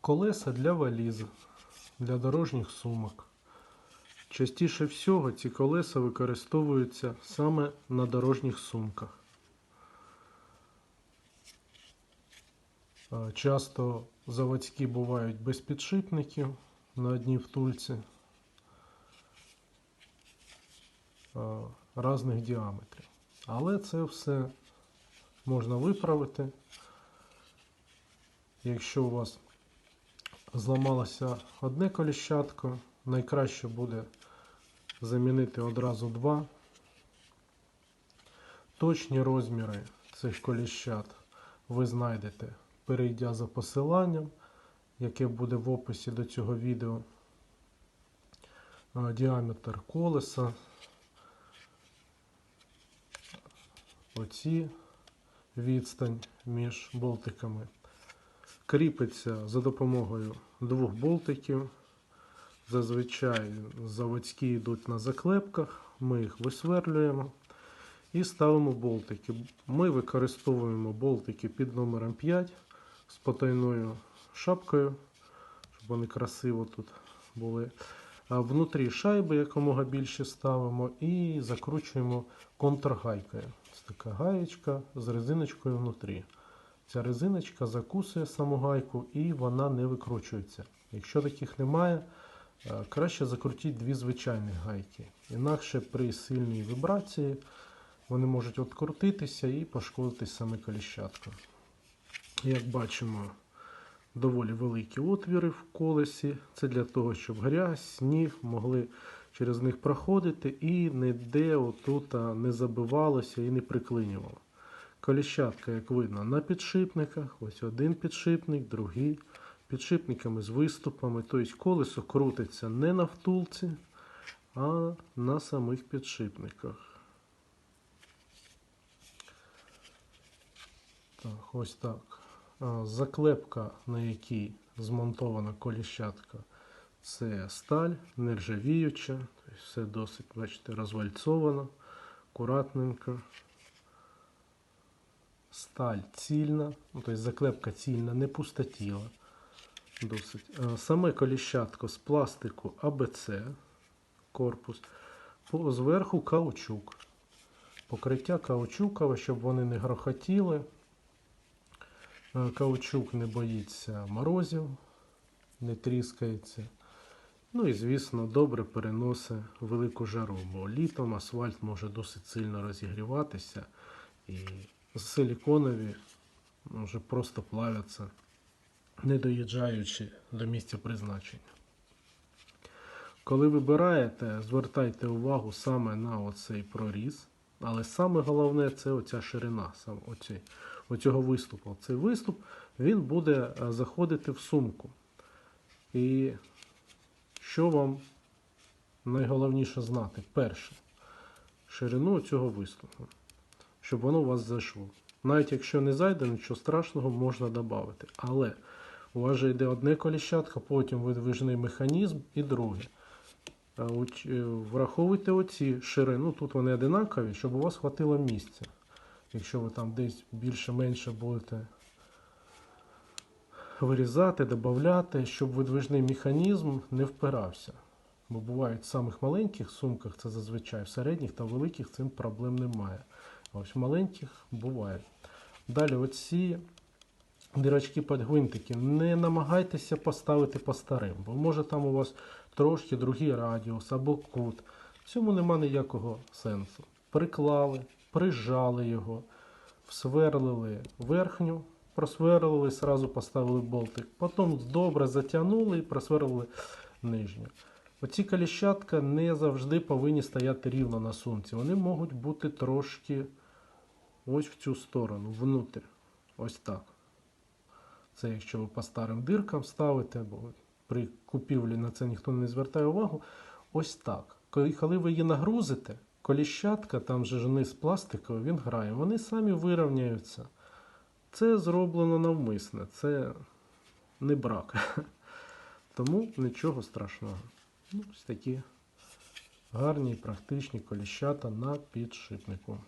Колеса для валіз, для дорожніх сумок. Частіше всього ці колеса використовуються саме на дорожніх сумках. Часто заводські бувають без підшипників на одній втульці різних діаметрів. Але це все можна виправити. Якщо у вас зламалося одне коліщатко, найкраще буде замінити одразу два. Точні розміри цих коліщат ви знайдете, перейдя за посиланням, яке буде в описі до цього відео. Е, Діаметр колеса. Оці відстань між болтиками кріпиться за допомогою двох болтиків. Зазвичай заводські йдуть на заклепках, ми їх висверлюємо і ставимо болтики. Ми використовуємо болтики під номером 5 з потайною шапкою, щоб вони красиво тут були. А внутрі шайби якомога більше ставимо і закручуємо контргайкою. Це така гаєчка з резиночкою внутрі. Ця резиночка закусує саму гайку і вона не викручується. Якщо таких немає, е, краще закрутіть дві звичайні гайки. Інакше при сильній вібрації вони можуть відкрутитися і пошкодити саме коліщатку. Як бачимо, доволі великі отвіри в колесі. Це для того, щоб грязь, сніг могли через них проходити і ніде отут не забивалося і не приклинювало. Коліщатка, як видно, на підшипниках. Ось один підшипник, другий. Підшипниками з виступами. Тобто колесо крутиться не на втулці, а на самих підшипниках. Так, ось так. Заклепка, на якій змонтована коліщатка, це сталь, нержавіюча. Тобто все досить, бачите, розвальцовано, акуратненько. Сталь цільна, ну, тобто заклепка цільна, не пустотіла. Досить. А, Саме коліщатко з пластику АБЦ, корпус, зверху каучук. Покриття каучукове, щоб вони не грохотіли. Е, Каучук не боїться морозів, не тріскається. Ну і, звісно, добре переносить велику жару, бо літом асфальт може досить сильно розігріватися і силіконові ну, вже просто плавляться, не доїжджаючи до місця призначення. Коли вибираєте, звертайте увагу саме на оцей проріз. Але саме головне це оця ширина сам оцього виступу. Цей виступ він буде е, заходити в сумку. І що вам найголовніше знати? Перше, ширину цього виступу, щоб воно у вас зайшло. Навіть якщо не зайде, нічого страшного можна додати. Але у вас же йде одне коліщатка, потім видвижний механізм і друге. Враховуйте оці ширини. Тут вони одинакові, щоб у вас хватило місця. Якщо ви там десь більше-менше будете вирізати, додати, щоб видвижний механізм не впирався. Бо бувають в самих маленьких сумках, це зазвичай в середніх та великих цим проблем немає. Ось маленьких буває. Далі оці дирочки під гвинтики. Не намагайтеся поставити по старим, бо може там у вас трошки другий радіус або кут. Цьому нема ніякого сенсу. Приклали, прижали його, всверлили верхню, просверлили, сразу поставили болтик. Потім добре затягнули і просверлили нижню. Оці коліщатка не завжди повинні стояти рівно на сумці. Вони можуть бути трошки ось в цю сторону, внутрі. Ось так. Це якщо ви по старим диркам ставите, бо при купівлі на це ніхто не звертає увагу. Ось так. Коли, ви її нагрузите, коліщатка, там же ж низ пластиковий, він грає, вони самі вирівняються. Це зроблено навмисне, це не брак. Тому нічого страшного. Ну, Ось такі гарні, практичні коліщата на підшипнику.